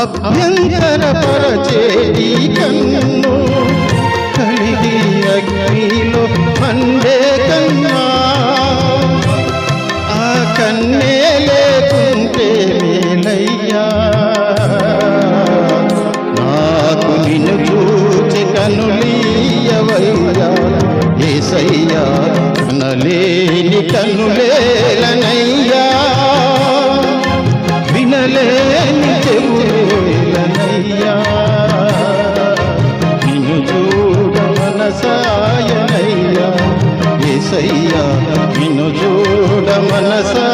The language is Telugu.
అభ్యంతర పరచేరి కన్ను కలిగి అగ్నిలో మండే కన్నా ఆ కన్నే లేకుంటే మేలయ్యా. నాకు నిన్ను చూచి కనులీయవయ్యా ఏసయ్యా కనలేని కనులేలనయ్యా వినలే ఏసయ్యా నిన్ను చూడ మనసా